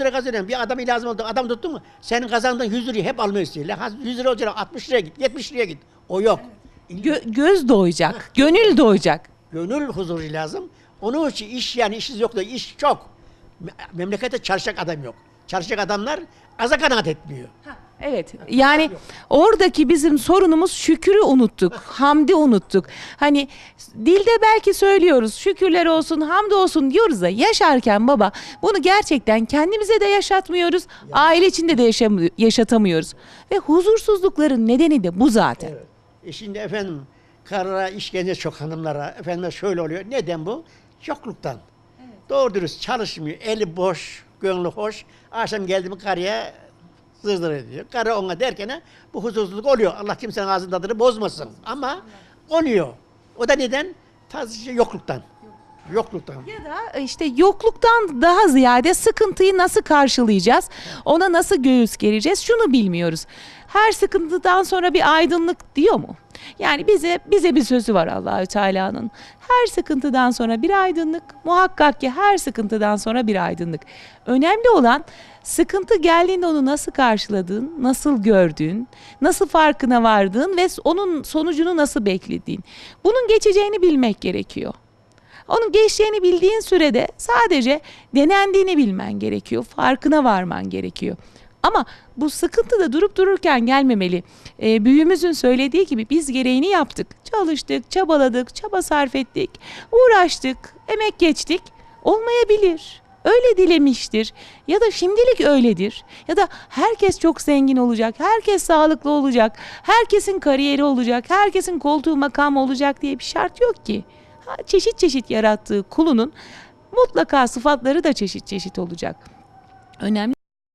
100 lira kazanıyorum. Bir adam lazım oldu. Adam tuttu mu? Senin kazandığın 100 lirayı hep almayı istiyor. La, 100 lira olacak 60 liraya git, 70 liraya git. O yok. Gö- göz doyacak, gönül doyacak. Gönül huzuru lazım. Onun için iş yani işsiz yok da iş çok. Me- Memlekette çalışacak adam yok. Çalışacak adamlar aza kanaat etmiyor. Evet. Yani oradaki bizim sorunumuz şükürü unuttuk. Hamdi unuttuk. Hani dilde belki söylüyoruz şükürler olsun, hamd olsun diyoruz da yaşarken baba bunu gerçekten kendimize de yaşatmıyoruz. Aile içinde de yaşam- yaşatamıyoruz. Ve huzursuzlukların nedeni de bu zaten. E şimdi efendim karılara işkence çok hanımlara. Efendim şöyle oluyor. Neden bu? Yokluktan. Doğru dürüst çalışmıyor. Eli boş, gönlü hoş. Akşam geldi mi karıya zır zır ediyor. Karı ona derken bu huzursuzluk oluyor. Allah kimsenin ağzının tadını bozmasın. Ama oluyor. O da neden? Tazı yokluktan. Yokluktan. Ya da işte yokluktan daha ziyade sıkıntıyı nasıl karşılayacağız? Ona nasıl göğüs gereceğiz? Şunu bilmiyoruz. Her sıkıntıdan sonra bir aydınlık diyor mu? Yani bize bize bir sözü var Allahü Teala'nın. Her sıkıntıdan sonra bir aydınlık, muhakkak ki her sıkıntıdan sonra bir aydınlık. Önemli olan sıkıntı geldiğinde onu nasıl karşıladığın, nasıl gördüğün, nasıl farkına vardığın ve onun sonucunu nasıl beklediğin. Bunun geçeceğini bilmek gerekiyor. Onun geçeceğini bildiğin sürede sadece denendiğini bilmen gerekiyor. Farkına varman gerekiyor. Ama bu sıkıntı da durup dururken gelmemeli. Ee, büyüğümüzün söylediği gibi biz gereğini yaptık. Çalıştık, çabaladık, çaba sarf ettik, uğraştık, emek geçtik. Olmayabilir. Öyle dilemiştir ya da şimdilik öyledir ya da herkes çok zengin olacak, herkes sağlıklı olacak, herkesin kariyeri olacak, herkesin koltuğu makam olacak diye bir şart yok ki. Ha, çeşit çeşit yarattığı kulunun mutlaka sıfatları da çeşit çeşit olacak. Önemli